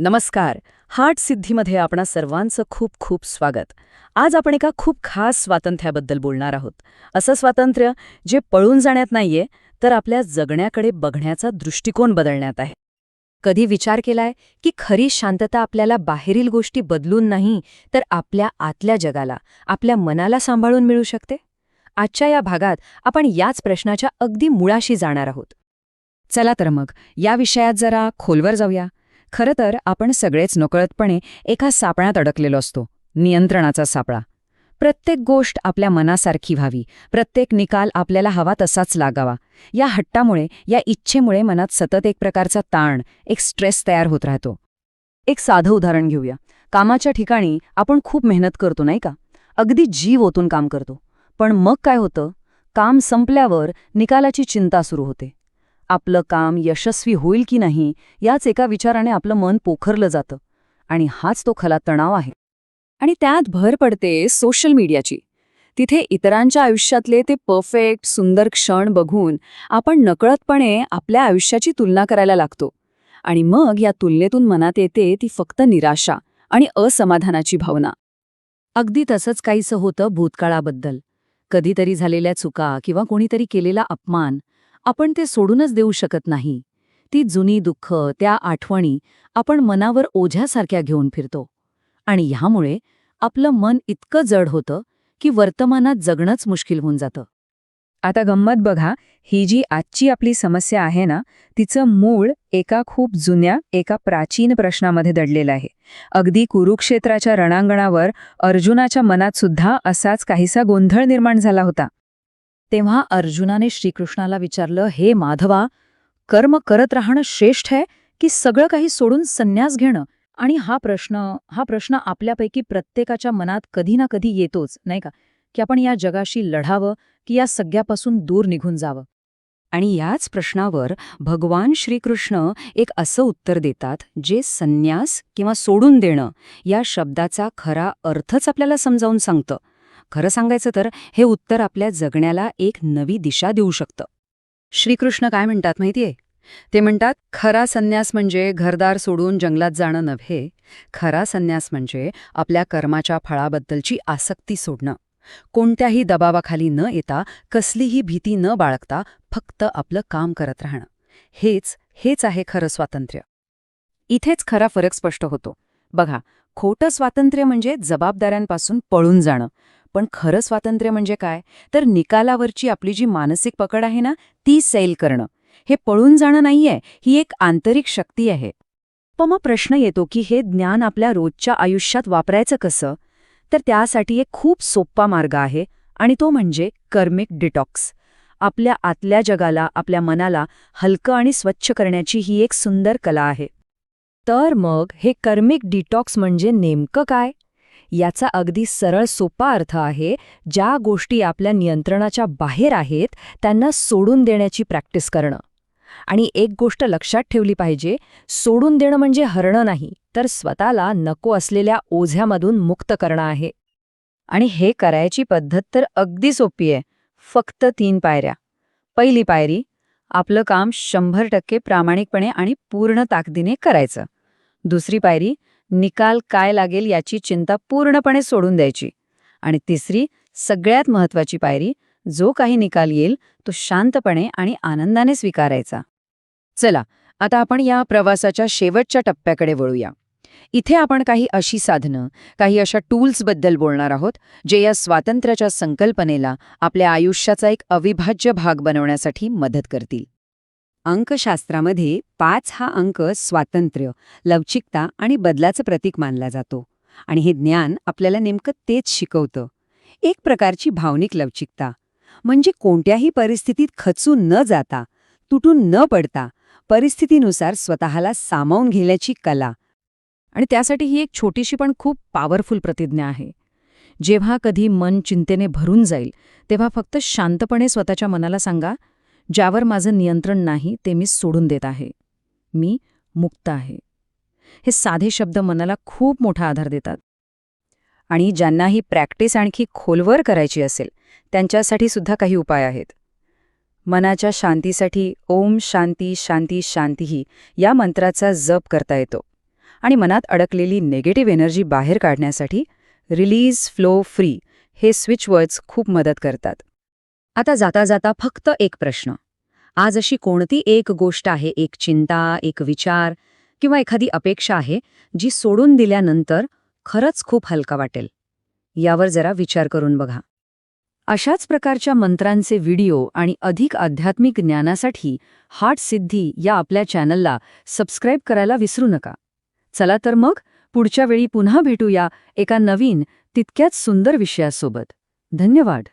नमस्कार. हार्ट सिद्धीमध्ये आपणा सर्वांचं खूप खूप स्वागत. आज आपण एका खूप खास स्वातंत्र्याबद्दल बोलणार आहोत. असं स्वातंत्र्य जे पळून जाण्यात नाहीये तर आपल्या जगण्याकडे बघण्याचा दृष्टिकोन बदलण्यात आहे. कधी विचार केलाय की खरी शांतता आपल्याला बाहेरील गोष्टी बदलून नाही तर आपल्या आतल्या जगाला आपल्या मनाला सांभाळून मिळू शकते? आजच्या या भागात आपण याच प्रश्नाच्या अगदी मुळाशी जाणार आहोत. चला तर मग या विषयात जरा खोलवर जाऊया. खरं तर आपण सगळेच नकळतपणे एका सापळ्यात अडकलेलो असतो नियंत्रणाचा सापळा. प्रत्येक गोष्ट आपल्या मनासारखी व्हावी प्रत्येक निकाल आपल्याला हवा तसाच लागावा. या हट्टामुळे या इच्छेमुळे मनात सतत एक प्रकारचा ताण एक स्ट्रेस तयार होत राहतो. एक साधं उदाहरण घेऊया. कामाच्या ठिकाणी आपण खूप मेहनत करतो नाही का? अगदी जीव ओतून काम करतो. पण मग काय होतं? काम संपल्यावर निकालाची चिंता सुरू होते. आपलं काम यशस्वी होईल की नाही याच एका विचाराने आपलं मन पोखरलं जातं. आणि हाच तो खला तणाव आहे. आणि त्यात भर पडते सोशल मीडियाची. तिथे इतरांच्या आयुष्यातले ते परफेक्ट सुंदर क्षण बघून आपण नकळतपणे आपल्या आयुष्याची तुलना करायला लागतो. आणि मग या तुलनेतून मनात येते ती फक्त निराशा आणि असमाधानाची भावना. अगदी तसंच काहीसं होतं भूतकाळाबद्दल. कधीतरी झालेल्या चुका किंवा कोणीतरी केलेला अपमान आपण ते सोडूनच देऊ शकत नाही. ती जुनी दुःख त्या आठवणी आपण मनावर ओझ्यासारख्या घेऊन फिरतो. आणि ह्यामुळे आपलं मन इतकं जड होतं की वर्तमानात जगणंच मुश्किल होऊन जातं. आता गंमत बघा ही जी आजची आपली समस्या आहे ना तिचं मूळ एका खूप जुन्या एका प्राचीन प्रश्नामध्ये दडलेलं आहे. अगदी कुरुक्षेत्राच्या रणांगणावर अर्जुनाच्या मनात सुद्धा असाच काहीसा गोंधळ निर्माण झाला होता. तेव्हा अर्जुनाने श्रीकृष्णाला विचारलं हे माधवा कर्म करत राहणं श्रेष्ठ आहे की सगळं काही सोडून संन्यास घेणं? आणि हा प्रश्न हा प्रश्न आपल्यापैकी प्रत्येकाच्या मनात कधी ना कधी येतोच नाही का? की आपण या जगाशी लढावं की या सगळ्यापासून दूर निघून जावं? आणि याच प्रश्नावर भगवान श्रीकृष्ण एक असं उत्तर देतात जे संन्यास किंवा सोडून देणं या शब्दाचा खरा अर्थच आपल्याला समजावून सांगतं. खरं सांगायचं तर हे उत्तर आपल्या जगण्याला एक नवी दिशा देऊ शकतं. श्रीकृष्ण काय म्हणतात माहितीये? ते म्हणतात खरा संन्यास म्हणजे घरदार सोडून जंगलात जाणं नव्हे. खरा संन्यास म्हणजे आपल्या कर्माच्या फळाबद्दलची आसक्ती सोडणं. कोणत्याही दबावाखाली न येता कसलीही भीती न बाळगता फक्त आपलं काम करत राहणं. हेच हेच आहे खरं स्वातंत्र्य. इथेच खरा फरक स्पष्ट होतो. बघा खोटं स्वातंत्र्य म्हणजे जबाबदाऱ्यांपासून पळून जाणं. पण खरं स्वातंत्र्य म्हणजे काय? तर निकालावरची आपली जी मानसिक पकड आहे ना ती सैल करणं. हे पळून जाणं नाहीये ही एक आंतरिक शक्ती आहे. पण मग प्रश्न येतो की हे ज्ञान आपल्या रोजच्या आयुष्यात वापरायचं कसं? तर त्यासाठी एक खूप सोप्पा मार्ग आहे आणि तो म्हणजे कर्मिक डिटॉक्स. आपल्या आतल्या जगाला आपल्या मनाला हलकं आणि स्वच्छ करण्याची ही एक सुंदर कला आहे. तर मग हे कर्मिक डिटॉक्स म्हणजे नेमकं काय? याचा अगदी सरळ सोपा अर्थ आहे ज्या गोष्टी आपल्या नियंत्रणाच्या बाहेर आहेत त्यांना सोडून देण्याची प्रॅक्टिस करणं. आणि एक गोष्ट लक्षात ठेवली पाहिजे सोडून देणं म्हणजे हरणं नाही तर स्वतःला नको असलेल्या ओझ्यामधून मुक्त करणं आहे. आणि हे करायची पद्धत तर अगदी सोपी आहे फक्त तीन पायऱ्या. पहिली पायरी आपलं काम शंभर टक्के प्रामाणिकपणे आणि पूर्ण ताकदीने करायचं. दुसरी पायरी निकाल काय लागेल याची चिंता पूर्णपणे सोडून द्यायची. आणि तिसरी सगळ्यात महत्वाची पायरी जो काही निकाल येईल तो शांतपणे आणि आनंदाने स्वीकारायचा. चला आता आपण या प्रवासाच्या शेवटच्या टप्प्याकडे वळूया. इथे आपण काही अशी साधनं काही अशा टूल्सबद्दल बोलणार आहोत जे या स्वातंत्र्याच्या संकल्पनेला आपल्या आयुष्याचा एक अविभाज्य भाग बनवण्यासाठी मदत करतील. अंकशास्त्रामध्ये पाच हा अंक स्वातंत्र्य लवचिकता आणि बदलाचं प्रतीक मानला जातो. आणि हे ज्ञान आपल्याला नेमकं तेच शिकवतं. एक प्रकारची भावनिक लवचिकता. म्हणजे कोणत्याही परिस्थितीत खचून न जाता तुटून न पडता परिस्थितीनुसार स्वतःला सामावून घेण्याची कला. आणि त्यासाठी ही एक छोटीशी पण खूप पॉवरफुल प्रतिज्ञा आहे. जेव्हा कधी मन चिंतेने भरून जाईल तेव्हा फक्त शांतपणे स्वतःच्या मनाला सांगा ज्यावर माझं नियंत्रण नाही ते मी सोडून देत आहे. मी मुक्त आहे. हे साधे शब्द मनाला खूप मोठा आधार देतात. आणि ज्यांना ही प्रॅक्टिस आणखी खोलवर करायची असेल त्यांच्यासाठी सुद्धा काही उपाय आहेत. मनाच्या शांतीसाठी ओम शांती शांती शांतीही या मंत्राचा जप करता येतो. आणि मनात अडकलेली नेगेटिव्ह एनर्जी बाहेर काढण्यासाठी रिलीज फ्लो फ्री हे स्विच वर्ड्स खूप मदत करतात. आता जाता जाता फक्त एक प्रश्न. आज अशी कोणती एक गोष्ट आहे एक चिंता एक विचार किंवा एखादी अपेक्षा आहे जी सोडून दिल्यानंतर खरंच खूप हलका वाटेल? यावर जरा विचार करून बघा. अशाच प्रकारच्या मंत्रांचे व्हिडिओ आणि अधिक आध्यात्मिक ज्ञानासाठी हार्ट सिद्धी या आपल्या चॅनलला सबस्क्राईब करायला विसरू नका. चला तर मग पुढच्या वेळी पुन्हा भेटूया एका नवीन तितक्याच सुंदर विषयासोबत. धन्यवाद.